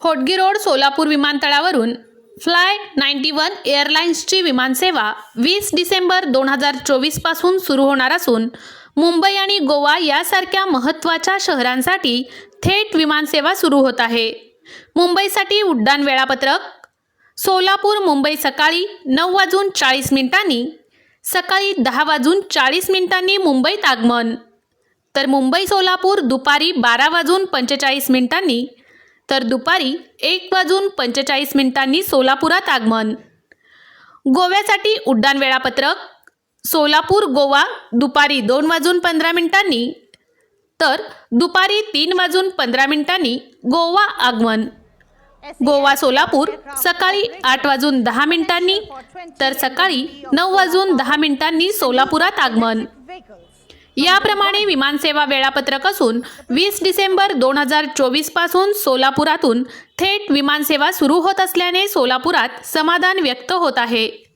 Hotgi road Solapur विमानतळावरून fly ninety one एअरलाइन्सची विमानसेवा वीस डिसेंबर दोन हजार चोवीसपासून सुरू होणार असून मुंबई आणि गोवा यासारख्या महत्त्वाच्या शहरांसाठी थेट विमानसेवा सुरू होत आहे. मुंबईसाठी उड्डाण वेळापत्रक सोलापूर मुंबई सकाळी नऊ वाजून चाळीस मिनिटांनी सकाळी दहा वाजून चाळीस मिनिटांनी मुंबईत आगमन तर मुंबई सोलापूर दुपारी बारा वाजून पंचेचाळीस मिनिटांनी तर दुपारी एक वाजून पंचेचाळीस मिनिटांनी सोलापुरात आगमन. गोव्यासाठी उड्डाण वेळापत्रक सोलापूर गोवा दुपारी दोन वाजून पंधरा मिनिटांनी तर दुपारी तीन वाजून पंधरा मिनिटांनी गोवा आगमन. गोवा सोलापूर सकाळी आठ वाजून दहा मिनिटांनी तर सकाळी नऊ वाजून दहा मिनिटांनी सोलापुरात आगमन. याप्रमाणे विमानसेवा वेळापत्रक असून वीस डिसेंबर दोन हजार चोवीसपासून सोलापुरातून थेट विमानसेवा सुरू होत असल्याने सोलापुरात समाधान व्यक्त होत आहे.